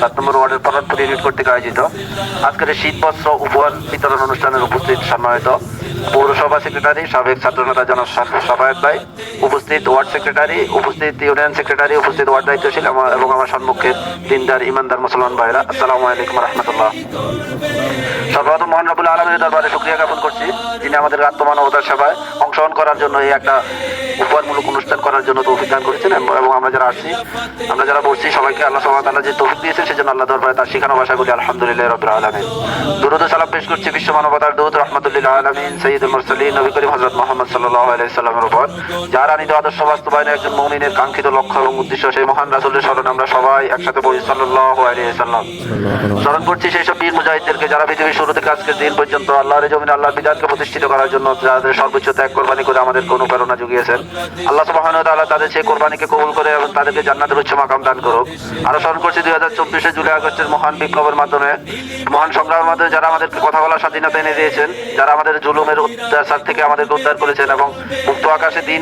সাত নম্বর ওয়ার্ডের প্রধান ইউনিট কর্তৃক আয়োজিত আজকের শীত বস্ত্র উপহার বিতরণ অনুষ্ঠানের উপস্থিত সম্মানিত পৌরসভা সেক্রেটারি, সাবেক ছাত্রনেতা জন সফায়ত ভাই, উপস্থিত ওয়ার্ড সেক্রেটারি, উপস্থিত ইউনিয়ন সেক্রেটারি, উপস্থিত ওয়ার্ড দায়িত্বশীল এবং আমার সম্মুখে দিনদার, ইমানদার মুসলমান ভাইরা। আসসালামু আলাইকুম রহমতুল্লাহ। সর্বপ্রথম মহান রবুল আলমের দরবারে শুক্রিয়া জ্ঞাপন করছি, যিনি আমাদের আত্মমানবতার সেবায় অংশগ্রহণ করার জন্য এই একটা উপহারমূলক অনুষ্ঠান করার জন্য তৌফিক দান করেছেন এবং আমরা যারা আসছি, আমরা যারা বসছি, সবাইকে আল্লাহ সবাই তাল্লাহ যে তৌফিক দিয়েছেন, সেজন্য আল্লাহ দরবারে তার শিখানো ভাষাগুলি আলহামদুলিল্লাহ রবিল আলমিন। দুরুদ সালাম পেশ করছি বিশ্ব মানবতার দূত রহমতুল্লাহ আলমিন সঈদ মুরসালিন নবী করিম হজরত মোহাম্মদ সাল্লাহ আলাইসাল্লামের উপর। যার আদর্শ একজন মৌমিনের কাঙ্ক্ষিত লক্ষ্য এবং উদ্দেশ্য সেই মহান রাসুলের স্মরণ আমরা সবাই একসাথে বলি সাল্লাহ আলাইসাল্লাম স্মরণ করছি সেই সব বীর মুজাহিদদেরকে যারা পৃথিবীর শুরু থেকে আজকের দিন পর্যন্ত আল্লাহর জমিন আল্লাহর বিধানকে প্রতিষ্ঠিত করার জন্য যাদের সর্বোচ্চ ত্যাগ কোরবানি করে আমাদেরকে অনুপ্রেরণা জুগিয়েছেন। আল্লাহ সুবাহান তাআলা তাদের সেই কোরবানিকে কবুল করে এবং তাদেরকে জান্নাতের উচ্চ মাকাম দান করুক। আরও স্মরণ করছি দুই হাজার চব্বিশে জুলাই আগস্টের মহান বিপ্লবের মাধ্যমে মহান সংগ্রামের মাধ্যমে যারা আমাদেরকে কথা বলার স্বাধীনতা এনে দিয়েছেন যারা আমাদের জুলুমের অত্যাচার থেকে আমাদেরকে উদ্ধার করেছেন এবং মুক্ত আকাশে দিন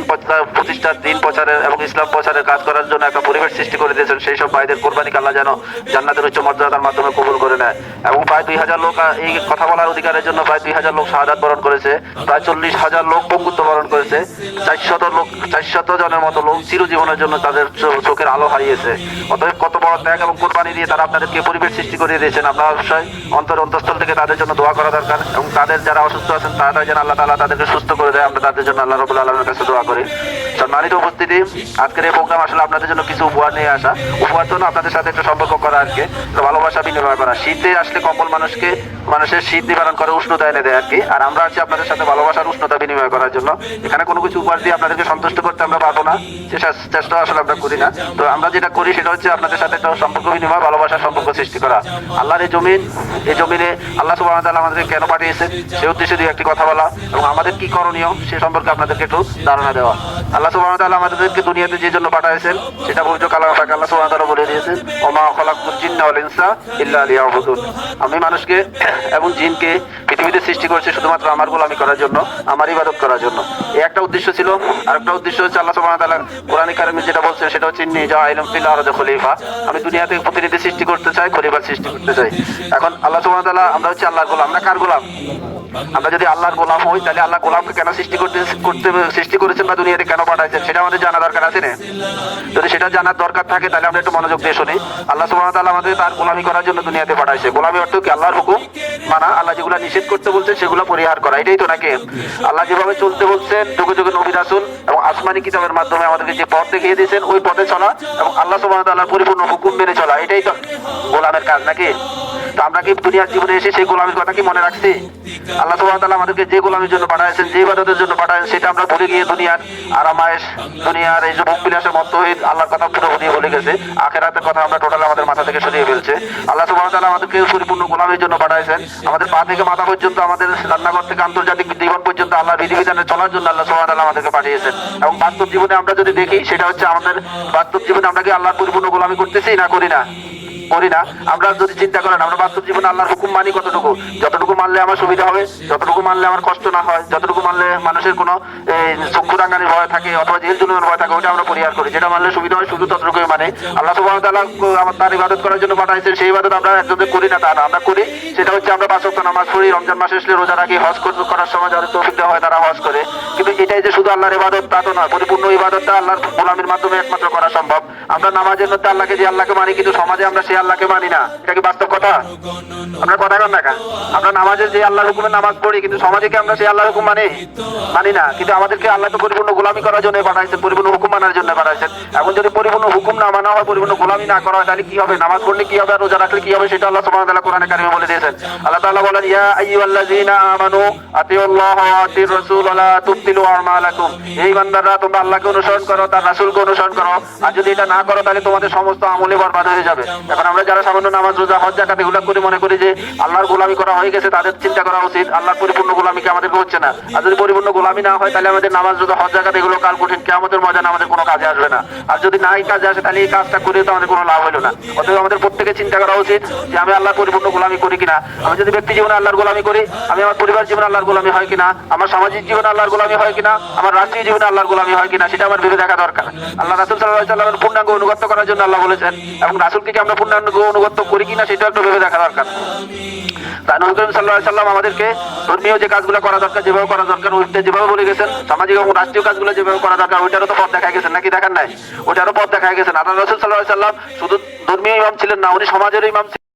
প্রতিষ্ঠার দিন প্রচারের এবং ইসলাম প্রচারের কাজ করার জন্য একটা পরিবেশ সৃষ্টি করে দিয়েছেন। সেই সব ভাইদের কোরবানিকে আল্লাহ যেন জান্নাতের উচ্চ মর্যাদার মাধ্যমে কবুল করে নেয়। এবং প্রায় দুই হাজার লোক এই কথা বলার অধিকারের জন্য প্রায় দুই হাজার লোক শাহাদাত বরণ করেছে। প্রায় চল্লিশ হাজার লোক পঙ্গুত্ব বরণ করেছে। চারশত লোক, চারশত জনের মতো লোক চিরজীবনের জন্য তাদের চোখের আলো হারিয়েছে। অতএব কত বড় ত্যাগ এবং কোরবানি দিয়ে তারা আপনাদেরকে পরিবেশ সৃষ্টি করে দিয়েছেন। আপনারা অবশ্যই অন্তর অন্তঃস্থল থেকে তাদের জন্য দোয়া করা দরকার এবং তাদের যারা অসুস্থ আছেন, তারা যেন আল্লাহ তাআলা তাদেরকে সুস্থ করে দেয়, আমরা তাদের জন্য আল্লাহ রবুল আলমের কাছে দোয়া করি। সম্মানিত উপস্থিতি, আজকের এই প্রোগ্রাম আসলে আপনাদের জন্য কিছু উপহার নিয়ে আসা। উপহার জন্য আপনাদের সাথে একটা সম্পর্ক করা আর কি ভালোবাসা বিনিময় করা। শীতে আসলে কম্বল মানুষকে, মানুষের শীত নিবারণ করে উষ্ণতা এনে দেয় আর কি আর আমরা আছি আপনাদের সাথে ভালোবাসার উষ্ণতা বিনিময় করার জন্য। এখানে কোনো কিছু উপহার দিয়ে আপনাদেরকে সন্তুষ্ট করতে আমরা পারব না। সেটা চেষ্টা আসলে আমরা করি না। তো আমরা যেটা করি সেটা হচ্ছে আপনাদের সাথে একটা সম্পর্ক বিনিময়, ভালোবাসার সম্পর্ক সৃষ্টি করা। আল্লাহর এই জমিন, এই জমিনে আল্লাহ সুবাহ তাআলা আমাদেরকে কেন পাঠিয়েছে সে উদ্দেশ্যে দুই একটি কথা বলা এবং আমাদের কি করণীয় সে সম্পর্কে আপনাদেরকে একটু ধারণা দেওয়া। আল্লাহ সুবাহ তাআলা আমাদেরকে দুনিয়াতে যে জন্য পাঠাইছেন, সেটা পবিত্র কালাম পাক আল্লাহ সুবাহ তাআলা বলে দিয়েছেন, ওমা খলাকুল জিন্না ওয়াল ইনসা ইল্লা লিয়াবুদুন। আমি মানুষকে এবং জিনকে পৃথিবীতে সৃষ্টি করেছি শুধুমাত্র আমার গোলামি করার জন্য, আমার ইবাদত করার জন্য। এই একটা উদ্দেশ্য ছিল। আর একটা উদ্দেশ্য হচ্ছে আল্লাহ সুবহানাহু ওয়া তাআলা কোরআন কারিমে যেটা বলছেন, সেটা হচ্ছে, ইন্নী জাইলুম ফিল আরদি খলিফা। আমি দুনিয়াতে প্রতিনিধি সৃষ্টি করতে চাই খলিফা সৃষ্টি করতে চাই। এখন আল্লাহ সুবহানাহু ওয়া আমরা হচ্ছে আল্লাহর গোলাম। আমরা কার গোলাম? আমরা যদি আল্লাহর গোলাম হই, তাহলে আল্লাহ গোলামকে কেন সৃষ্টি করতে করতে, সৃষ্টি করেছেন বা দুনিয়াতে কেন পাঠাইছেন? সেটা আমাদের জানা দরকার আছে না? যদি সেটা জানার দরকার থাকে, তাহলে আমরা একটু মনোযোগ দিয়ে শুনি। আল্লাহ সুবহানাহু তাআলা আমাদের তার গোলামি করার জন্য দুনিয়াতে পাঠাইছে। গোলামি অর্থ কি? আল্লাহর হুকুম মানা, আল্লাহ যেগুলো নিষেধ করতে বলছেন, সেগুলো পরিহার করা। এটাই তো নাকি? আল্লাহ যেভাবে চলতে বলছেন, যুগে যুগে নবী রাসূল এবং আসমানি কিতাবের মাধ্যমে আমাদেরকে যে পথ দেখিয়ে দিয়েছেন, ওই পথে চলা এবং আল্লাহ সুবহানাহু তাআলার পরিপূর্ণ হুকুম মেনে চলা, এটাই তো গোলামের কাজ নাকি? তো আমরা কি দুনিয়ার জীবনে এসে সেই গোলামের কথা কি মনে রাখছি? আল্লাহ তাআলা আমাদেরকে যে গোলামের জন্য পাঠাইছেন যে ইবাদতের জন্য পাঠাইছেন সেটা আমরা ভুলে গিয়ে দুনিয়ার আরামায়েশ, দুনিয়ার এই যে ভোগ বিলাসের মত্ত হয়ে আল্লাহর কথা পুরোপুরি ভুলে গেছে। আখেরাতের কথা আমরা টোটাল আমাদের মাথা থেকে সরিয়ে ফেলছে। আল্লাহ তাআলা আমাদেরকে পরিপূর্ণ গোলামের জন্য পাঠাইছেন আমাদের পা থেকে মাথা পর্যন্ত, আমাদের রান্নাঘর থেকে আন্তর্জাতিক জীবন পর্যন্ত আল্লাহর বিধিবিধানে চলার জন্য আল্লাহ তাআলা আমাদেরকে পাঠিয়েছেন। এবং বাস্তব জীবনে আমরা যদি দেখি, সেটা হচ্ছে আমাদের বাস্তব জীবনে আমরা কি আল্লাহর পরিপূর্ণ গোলামি করতেছি না করি না? করি না, আমরা যদি চিন্তা করেন, আমরা বাস্তব জীবনে আল্লাহর হুকুম মানি কতটুকু? যতটুকু মানলে আমার সুবিধা হবে, যতটুকু মানলে আমার কষ্ট না হয়, যতটুকু মানলে মানুষের কোনো চক্ষু রাঙ্গানির ভয় থাকে অথবা জেল জুলুমের ভয় থাকে, ওটা আমরা পরিহার করি। যেটা মানলে সুবিধা হয়, শুধু ততটুকুই মানে। আল্লাহ সুবাহ আমার তার ইবাদত করার জন্য পাঠাইছেন, সেই ইবাদত আমরা একজনকে করি না, তা না। আমরা করি, সেটা হচ্ছে আমরা বাসক নামাজ পড়ি, রমজান মাসে আসলে রোজা রাখি, হজ করার সময় যাদের তৌফিক হয় তারা হজ করে। কিন্তু এটাই যে শুধু আল্লাহর ইবাদত, তা তো নয়, পরিপূর্ণ ইবাদতটা আল্লাহর গোলামির মাধ্যমে একমাত্র করা সম্ভব। আমরা নামাজের মধ্যে আল্লাহকে যে আল্লাহকে মানি, কিন্তু সমাজে আমরা সেই আল্লাহকে মানি না, এটা কি বাস্তব কথা? আমরা কথা কর না আমরা নামাজের যে আল্লাহর হুকুমে নামাজ পড়ি, কিন্তু সমাজে কি আমরা সেই আল্লাহর হুকুম মানি? মানি না। কিন্তু আমাদেরকে আল্লাহ তো পরিপূর্ণ গোলামি করার জন্য পাঠাইছেন, পরিপূর্ণ হুকুম মানার জন্য পাঠাইছেন। এখন যদি পরিপূর্ণ হুকুম না মানা হয়, পরিপূর্ণ গোলামি না করা হয়, তাহলে কি হবে? নামাজ পড়লে কি হবে রোজা রাখলে কি হবে? সেটা আল্লাহ সুবহানাহু ওয়া কোরআনে কারিমে বলে দিয়েছেন। আল্লাহ তাআলা বলেন, ইয়া আইয়ুহাল্লাযীনা আমানু আতিউল্লাহ ওয়া আতির রাসূল ওয়া লা আমালাকুম। এই বান্দারা, তোমরা আল্লাহকে অনুসরণ করো, তার রাসূলকে অনুসরণ করো। আর যদি এটা না করো, তাহলে তোমাদের সমস্ত আমলে বরবাদ হয়ে যাবে। এখন আমরা যারা সামান্য নামাজ, রোজা, হজ জাকাত এগুলো করে, মনে করি যে আল্লাহর গোলামি করা হয়ে গেছে, তাদের চিন্তা করা উচিত। আল্লাহর পরিপূর্ণ গোলামি কি আমাদেরকে হচ্ছে না। আর যদি পরিপূর্ণ গোলামি না হয়, তাহলে আমাদের নামাজ, রোজা, হজ জাকাত এগুলো কাল কঠিন। কেমতের মজা না আমাদের কোনো কাজে আসবে না। আর যদি না এই কাজে আসে, তাহলে এই কাজটা করে তো আমাদের কোনো লাভ হলো না। অতএব আমাদের প্রত্যেকে চিন্তা করা উচিত যে আমি আল্লাহর পরিপূর্ণ গোলামি করি কিনা। আমি যদি ব্যক্তি জীবনে আল্লাহর গোলামি করি, আমি আমার পরিবার জীবনে আল্লাহর গোলামি হয় কিনা? আমার সামাজিক জীবনে আল্লাহর গোলামি হয় কিনা? আমার রাষ্ট্রীয় জীবনে আল্লাহর গোলামি হয় কিনা? সেটা আমার ভেবে দেখা দরকার। আল্লাহ রাসুল সাল্লাহ সাল্লামের পূর্ণাঙ্গ অনুগত করার জন্য আল্লাহ বলেছেন, এবং রাসুলকে আমরা অন্যান্য অনুগত করি কিনা সেটা একটু ভেবে দেখা দরকার। করিম সাল্লাহ সাল্লাম আমাদেরকে ধর্মীয় যে কাজগুলো করা দরকার, যেভাবে করা দরকার ওইটা যেভাবে বলে গেছেন, সামাজিক এবং রাষ্ট্রীয় কাজগুলো যেভাবে করা দরকার, ওইটারও তো পথ দেখা গেছেন, নাকি দেখার নাই? ওইটারও পথ দেখা গেছেন। আল্লাহ রসুল সাল্লাহ সাল্লাম শুধু ধর্মীয় ইমাম ছিলেন না, উনি সমাজের ইমাম